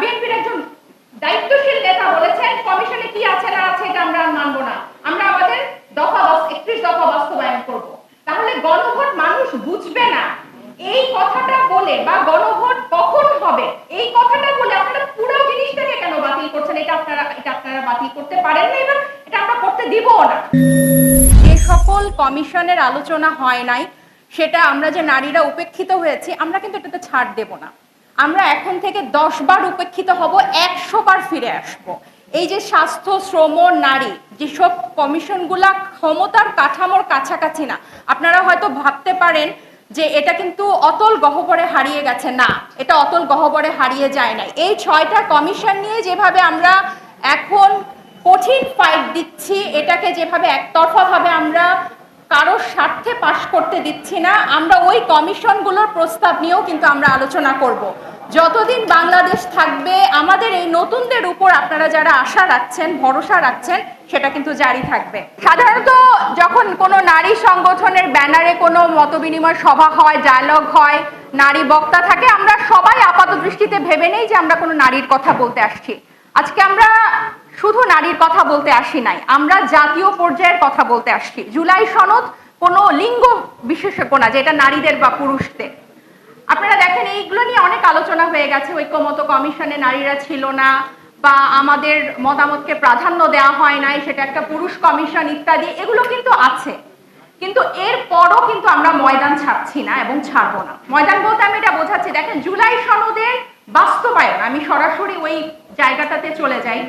বিএনপির একজন দায়িত্বশীল নেতা বলেছেন, কমিশনে কি আছে না আছে এটা আমরা মানবো না। আমরা আমাদের দফা একত্রিশ দফা বাস্তবায়ন করব। তাহলে গণভোট মানুষ বুঝবে না। এই কথাটা বলে বা গণভোট কখন হবে? এই কথাটা বলে আপনারা পুরো জিনিসটাকে কেন বাতিল করছেন? এটা আপনারা এটা আপনারা বাতিল করতে পারেন না এবং এটা আমরা করতে দিবও না। যে সকল কমিশনের আলোচনা হয় নাই, সেটা আমরা যে নারীরা উপেক্ষিত হয়েছি, আমরা কিন্তু এটাতে ছাড় দেব না। আমরা এখন থেকে দশ বার উপেক্ষিত হব, একশো বার ফিরে আসব। এই যে স্বাস্থ্য, শ্রম, নারী, যেসব কমিশনগুলা ক্ষমতার কাঠামোর কাছাকাছি না, আপনারা হয়তো ভাবতে পারেন যে এটা কিন্তু অতল গহ্বরে হারিয়ে গেছে। না, এটা অতল গহ্বরে হারিয়ে যায় না এই ছয়টা কমিশন নিয়ে যেভাবে আমরা এখন কঠিন ফাইট দিচ্ছি, এটাকে যেভাবে একতরফাভাবে আমরা কারোর স্বার্থে পাশ করতে দিচ্ছি না। আমরা ওই কমিশনগুলোর প্রস্তাব নিয়েও কিন্তু আমরা আলোচনা করব। যতদিন বাংলাদেশ থাকবে, আমাদের এই নতুনদের উপর আপনারা যারা আশা রাখছেন, ভরসা রাখছেন, সেটা কিন্তু জারি থাকবে। সাধারণত যখন কোনো নারী সংগঠনের ব্যানারে কোনো মতবিনিময় সভা হয় ডায়লগ হয়, নারী বক্তা থাকে, আমরা সবাই আপাত দৃষ্টিতে ভেবে নেই যে আমরা কোনো নারীর কথা বলতে আসছি। আজকে আমরা শুধু নারীর কথা বলতে আসি নাই, আমরা জাতীয় পর্যায়ের কথা বলতে আসছি। জুলাই সনদ কোনো লিঙ্গ বিশেষজ্ঞ না, যেটা নারীদের বা পুরুষদের। আপনারা দেখেন, এইগুলো নিয়ে অনেক আলোচনা হয়ে গেছে। ঐক্যমত কমিশনে নারীরা ছিল না, বা আমাদের মতামতকে প্রাধান্য দেওয়া হয় নাই, সেটা একটা পুরুষ কমিশন ইত্যাদি, এগুলো কিন্তু আছে। কিন্তু এর পরও কিন্তু আমরা ময়দান ছাড়ছি না এবং ছাড়বো না। ময়দান বলতে আমি এটা বোঝাচ্ছি, দেখেন, জুলাই সনদের বাস্তবায়ন, আমি সরাসরি ওই জায়গাটাতে চলে যাই।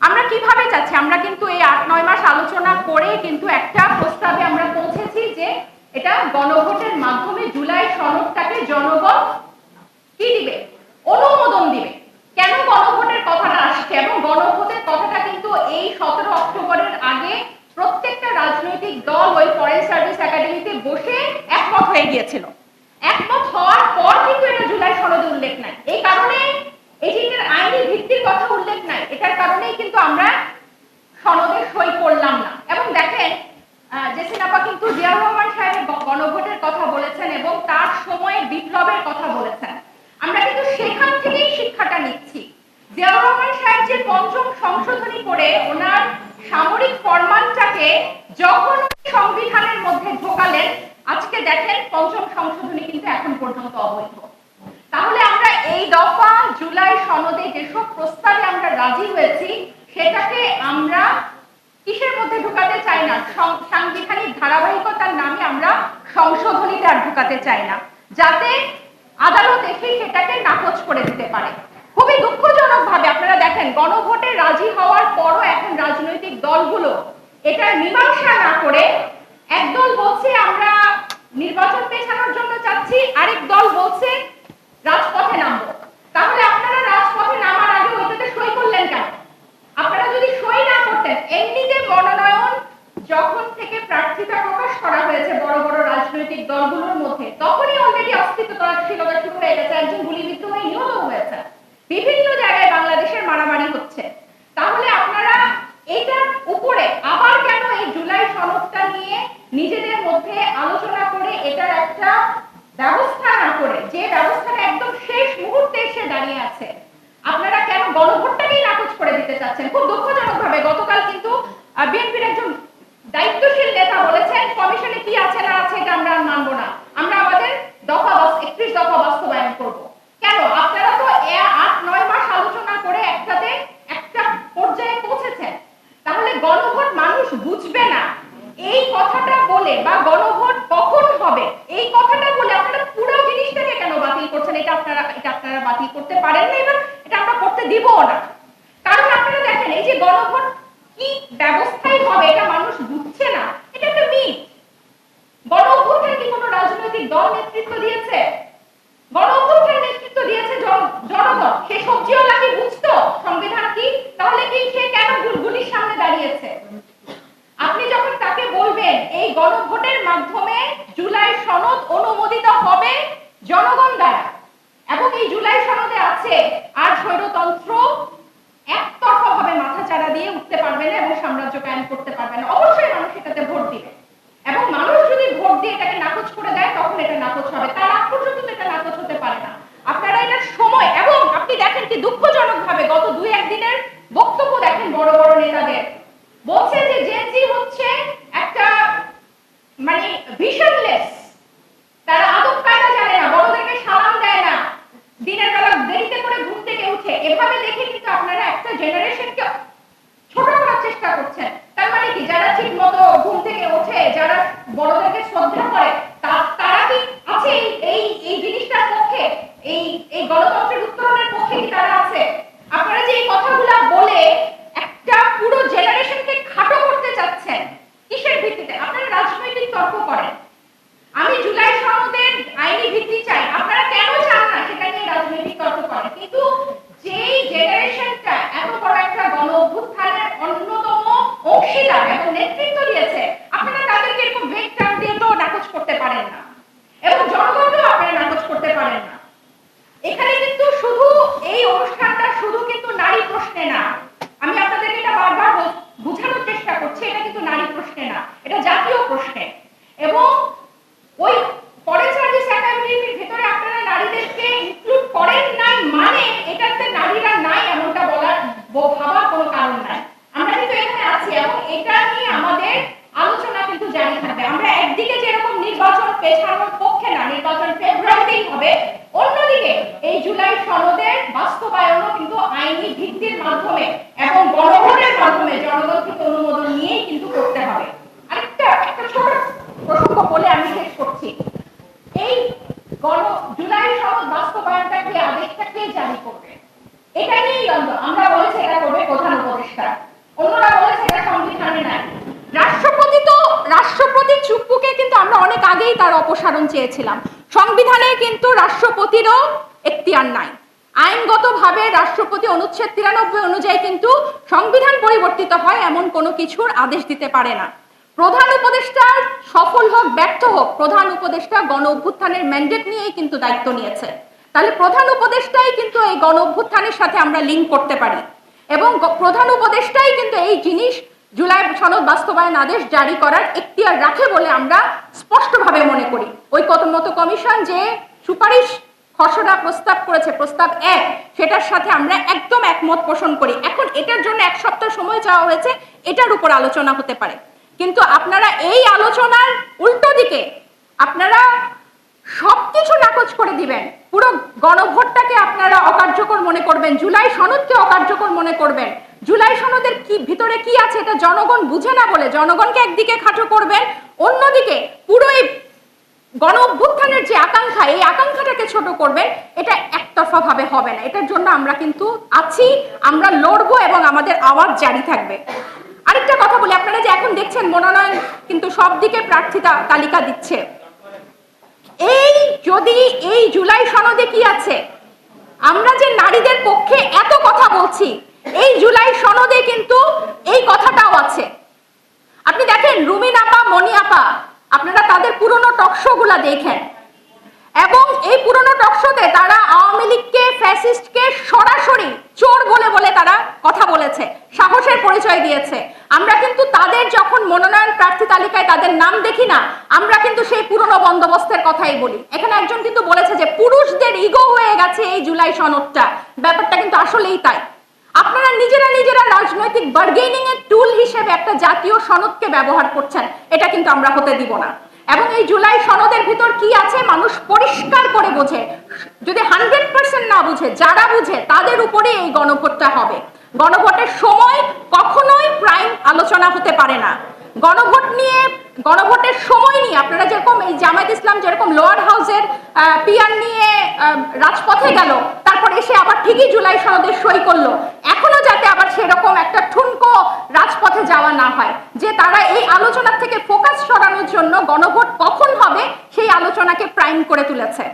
আমরা কীভাবে চাচ্ছি আমরা কিন্তু এই আট, নয় মাস আলোচনা করে কিন্তু একটা প্রস্তাবে আমরা পৌঁছেছি যে এটা গণভোটের মাধ্যমে জুলাই সনদটাকে জনগণ কি দিবে? অনুমোদন দিবে। কেন গণভোটের কথাটা আসছে? এবং গণভোটের কথাটা কিন্তু এই সতেরো অক্টোবরের আগে প্রত্যেকটা রাজনৈতিক দল ওই ফরেন সার্ভিস একাডেমিতে বসে একমত হয়ে গিয়েছিল। একমত হওয়ার পর কিন্তু এটা জুলাই সনদে উল্লেখ নাই। এই কারণে এটার আইনি ভিত্তির কথা উল্লেখ নাই। এটার কারণেই কিন্তু আমরা সনদে সই করলাম না। এবং দেখেন আহ, জেসিন কিন্তু জিয়াউর রহমান সাহেবের গণভোটের কথা বলেছেন এবং তার সময়ে বিপ্লবের কথা বলেছেন। আমরা কিন্তু সেখান থেকেই শিক্ষাটা নিচ্ছি। জিয়াউর রহমান সাহেব যে পঞ্চম সংশোধনী করে ওনার সামরিক ফরমানটাকে যখন সংবিধানের মধ্যে ঢোকালেন আজকে দেখেন পঞ্চম সংশোধনী কিন্তু এখন পর্যন্ত অবৈধ। তাহলে এই দফা জুলাই সনদে যেসব প্রস্তাবে আমরা রাজি হয়েছি, সেটাকে আমরা কিসের মধ্যে ঢুকাতে চাই না? সাংবিধানিক ধারাবাহিকতার নামে আমরা সংশোধনীতে আর ঢুকাতে চাই না, যাতে আদালত এসে সেটাকে নাকচ করে দিতে পারে। খুবই দুঃখজনক ভাবে আপনারা দেখেন, গণভোটে রাজি হওয়ার পরও এখন রাজনৈতিক দলগুলো এটার মীমাংসা না করে একদল বলছে, আমরা নির্বাচন পেছানোর জন্য চাচ্ছি। আরেক দল বলছে রাজপথে নামবো। তাহলে আপনারা রাজপথে নামার আগে ওইটাতে সই করলেন কেন? আপনারা যদি সই না করতেন, এমনিতে মনোনয়ন যখন থেকে প্রার্থিতা প্রকাশ করা হয়েছে বড় বড় রাজনৈতিক দলগুলোর মধ্যে, তখনই অলরেডি অস্তিত্বশীলতা শুরু হয়ে গেছে একজন গুলিবিদ্ধ হয়ে নিহত হয়েছে। বিভিন্ন জায়গায় বাংলাদেশের মারামারি হচ্ছে। তাহলে আপনারা এইটার উপরে আবার কেন এই জুলাই সনদটা নিয়ে নিজেদের মধ্যে আলোচনা করে এটার একটা ব্যবস্থা না করে, যে ব্যবস্থাটা একদম শেষ মুহূর্তে এসে দাঁড়িয়ে আছে, আপনারা কেন গণভোটটাকেই নাকচ করে দিতে চাচ্ছেন? খুব দুঃখজনক ভাবে গতকাল কিন্তু বিএনপির একজন দায়িত্বশীল নেতা বলেছেন, কমিশনে কি আছে না আছে এটা আমরা মানবো না। আমরা আমাদের দফা একত্রিশ দফা বাস্তবায়ন করব। কেন? আপনারা তো আট, নয় মাস আলোচনা করে একসাথে একটা পর্যায়ে পৌঁছেছেন। তাহলে গণভোট মানুষ বুঝবে না। এই কথাটা বলে বা গণভোট কখন হবে এই কথাটা বলে আপনারা পুরো জিনিসটাকে কেন বাতিল করছেন এটা আপনারা এটা বাতিল করতে পারেন না এবং এটা আমরা করতে দিবও না। কারণ আপনারা দেখেন, এই যে গণভোট কি ব্যবস্থায় হবে, এটা মানুষ বুঝছে না। এটা একটা মিথ। গণঅভ্যুত্থানে কি কোনো রাজনৈতিক দল নেতৃত্ব দিয়েছে? গণঅভ্যুত্থানের নেতৃত্ব দিয়েছে জনগণ। সে সবজিও নাকি বুঝতো, সংবিধান কি? তাহলে কি সে কেন গুলগুলির সামনে দাঁড়িয়েছে? আপনি যখন তাকে বলবেন, এই গণভোটের মাধ্যমে জুলাই সনদ অনুমোদিত হবে জনগণ দ্বারা পঁচিশই জুলাই সনদে আছে, আর স্বৈরতন্ত্র একতরফাভাবে মাথা চাড়া দিয়ে উঠতে পারবে না এবং সাম্রাজ্য কায়েম করতে পারবে না। অবশ্যই মানুষ এটাতে ভোট দিবে। এবং মানুষ যদি ভোট দিয়ে এটাকে নাকচ করে দেয়, তখন এটা নাকচ হবে। তার আগ পর্যন্ত এটা নাকচ হতে পারে না। আপনারা এটার সময় এবং আপনি দেখেন কি দুঃখজনক ভাবে গত দুই একদিনের বক্তব্য দেখেন বড় বড় নেতাদের। বলছে যে জেনজি হচ্ছে একটা মানে ভিশনলেস তারা আদব কায়দা জানে দিচ্ছে এভাবে দেখে কিন্তু আপনারা একটা জেনারেশনকে ছোট করার চেষ্টা করছেন। তার মানে কি? যারা ঠিক মতো ঘুম থেকে ওঠে, যারা বড়দেরকে শ্রদ্ধা করে তারা কি আছে এই- এই জিনিসটার পক্ষে? এই এই গণতন্ত্রের উত্তরণের পক্ষে কি তারা আছে? আপনারা যে এই কথাগুলা বলে একটা পুরো জেনারেশনকে খাটো করতে চাচ্ছেন কিসের ভিত্তিতে আপনারা রাজনৈতিক তর্ক করেন আমি জুলাই সনদের আইনি ভিত্তি চাই আপনারা কেন চান না সেটা নিয়ে রাজনৈতিক তর্ক করেন কিন্তু যেই জেনারেশনটা এত বড় একটা গণ অভ্যুত্থানের অন্যতম অংশীদার এবং নেতৃত্ব দিয়েছে আপনারা তাদেরকে এরকম ভেগ টার্ম দিয়ে তো নাকচ করতে পারেন না এবং জনগণকেও আপনারা নাকচ করতে পারেন না এখানে কিন্তু শুধু এই অনুষ্ঠানটা শুধু কিন্তু নারী প্রশ্নে না আমি আপনাদেরকে এটা বারবার বল- বোঝানোর চেষ্টা কিন্তু নারী প্রশ্নে না, এটা জাতীয় প্রশ্নে। এবং ওই ফরেন সার্ভিস একাডেমির ভেতরে আপনারা নারীদেরকে ইনক্লুড করেন নাই মানে এটাতে নারীরা নাই এমনটা বলার ব- ভাবার কোনো কারণ নাই। আমরা কিন্তু এখানে আছি এবং এটা নিয়ে আমাদের আলোচনা কিন্তু জারি থাকবে। আমরা একদিকে যেরকম নির্বাচন পেছানোর পক্ষে না, নির্বাচন ফেব্রুয়ারিতেই হবে, অন্যদিকে এই জুলাই সনদের বাস্তবায়নও কিন্তু আইনি ভিত্তির মাধ্যমে এবং গণভোটের মাধ্যমে জনগণ থেকে অনুমোদন নিয়েই কিন্তু করতে হবে আরেকটা একটা ছোট প্রসঙ্গ বলে আমি শেষ করছি এই গণ জুলাই সনদ বাস্তবায়নটা কে আদেশটা কে জারি করবে? এটা নিয়েই দ্বন্দ্ব। আমরা বলেছি এটা করবে প্রধান উপদেষ্টা। অন্যরা বলেছে এটা সংবিধানে নাই। রাষ্ট্রপতি তো, রাষ্ট্রপতি চুপ্পুকে কিন্তু আমরা অনেক আগেই তার অপসারণ চেয়েছিলাম। সংবিধানে কিন্তু রাষ্ট্রপতিরও এখতিয়ার নাই। আইনগতভাবে রাষ্ট্রপতি অনুচ্ছেদ তিরানব্বই অনুযায়ী কিন্তু সংবিধান পরিবর্তিত হয় এমন কোনো কিছুর আদেশ দিতে পারে না। প্রধান উপদেষ্টা সফল হোক, ব্যর্থ হোক, প্রধান উপদেষ্টা গণ অভ্যুত্থানের ম্যান্ডেট নিয়েই কিন্তু দায়িত্ব নিয়েছে। তাহলে প্রধান উপদেষ্টাই কিন্তু এই গণ অভ্যুত্থানের সাথে আমরা লিঙ্ক করতে পারি। এবং প্রধান উপদেষ্টাই কিন্তু এই জিনিস জুলাই সনদ বাস্তবায়ন আদেশ জারি করার এখতিয়ার রাখে বলে আমরা স্পষ্টভাবে মনে করি। ওই কত মতো কমিশন যে সুপারিশ খসড়া প্রস্তাব করেছে, প্রস্তাব এক, সেটার সাথে আমরা একদম একমত পোষণ করি। এখন এটার জন্য এক সপ্তাহ সময় চাওয়া হয়েছে, এটার উপর আলোচনা হতে পারে। কিন্তু আপনারা এই আলোচনার উল্টো দিকে আপনারা সবকিছু নাকচ করে দিবেন। পুরো গণভোটটাকে আপনারা অকার্যকর মনে করবেন, জুলাই সনদকে অকার্যকর মনে করবেন। জুলাই সনদের কি, ভিতরে কি আছে এটা জনগণ বুঝে না বলে জনগণকে একদিকে খাটো করবেন, অন্যদিকে পুরো এই গণ অভ্যুত্থানের যে আকাঙ্ক্ষা, এই আকাঙ্ক্ষাটাকে ছোট করবেন, এটা একতরফা ভাবে হবে না। এটার জন্য আমরা কিন্তু আছি, আমরা লড়বো এবং আমাদের আওয়াজ জারি থাকবে। আরেকটা কথা বলি, আপনারা যে এখন দেখছেন মনোনয়ন কিন্তু সব দিকে প্রার্থিতা তালিকা দিচ্ছে। যদি এই জুলাই সনদে কি আছে? আমরা যে নারীদের পক্ষে এত কথা বলছি, এই জুলাই সনদে কিন্তু এই কথাটাও আছে। আপনি দেখেন রুমিন আপা মনি আপা আপনারা তাদের পুরনো টকশো গুলা দেখেন। এবং এই পুরনো টকশোতে তারা আওয়ামী লীগকে, ফ্যাসিস্টকে সরাসরি চোর বলে বলে তারা কথা বলেছে, সাহসের পরিচয় দিয়েছে। আমরা কিন্তু তাদের যখন মনোনয়ন প্রার্থী তালিকায় তাদের নাম দেখি না, আমরা কিন্তু সেই পুরনো বন্দোবস্তের কথাই বলি। এখানে একজন কিন্তু বলেছে যে, পুরুষদের ইগো হয়ে গেছে এই জুলাই সনদটা। ব্যাপারটা কিন্তু আসলেই তাই। আপনারা নিজেরা নিজেরা রাজনৈতিক বার্গেনিং এর টুল হিসেবে একটা জাতীয় সনদকে ব্যবহার করছেন, এটা কিন্তু আমরা হতে দিব না। এবং এই জুলাই সনদের ভিতর কি আছে মানুষ পরিষ্কার করে বোঝে। যদি হান্ড্রেড পার্সেন্ট না বুঝে, যারা বুঝে, তাদের উপরে এই গণভোটটা হবে। গণভোটের সময় কখনোই প্রাইম আলোচনা হতে পারে না। গণভোট নিয়ে, গণভোটের সময় নিয়ে আপনারা যেরকম এই জামায়াত ইসলাম, যেরকম লোয়ার হাউসের পিয়ার নিয়ে রাজপথে গেল তারপর এসে আবার ঠিকই জুলাই সনদে সই করল। এখনও যাতে আবার সেরকম একটা ঠুনকো রাজপথে যাওয়া না হয়। যে তারা এই আলোচনার থেকে ফোকাস সরানোর জন্য গণভোট কখন হবে সেই আলোচনাকে প্রাইম করে তুলেছে।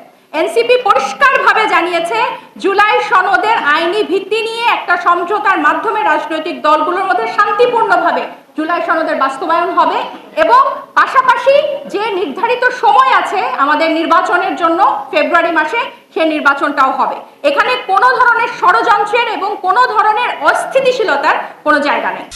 এনসিপি পরিষ্কারভাবে জানিয়েছে, জুলাই সনদের আইনি ভিত্তি নিয়ে একটা সমঝোতার মাধ্যমে রাজনৈতিক দলগুলোর মধ্যে শান্তিপূর্ণভাবে জুলাই সনদের বাস্তবায়ন হবে এবং পাশাপাশি যে নির্ধারিত সময় আছে আমাদের নির্বাচনের জন্য ফেব্রুয়ারি মাসে সেই নির্বাচনটাও হবে। এখানে কোনো ধরনের ষড়যন্ত্রের এবং কোনো ধরনের অস্থিতিশীলতার কোনো জায়গা নেই।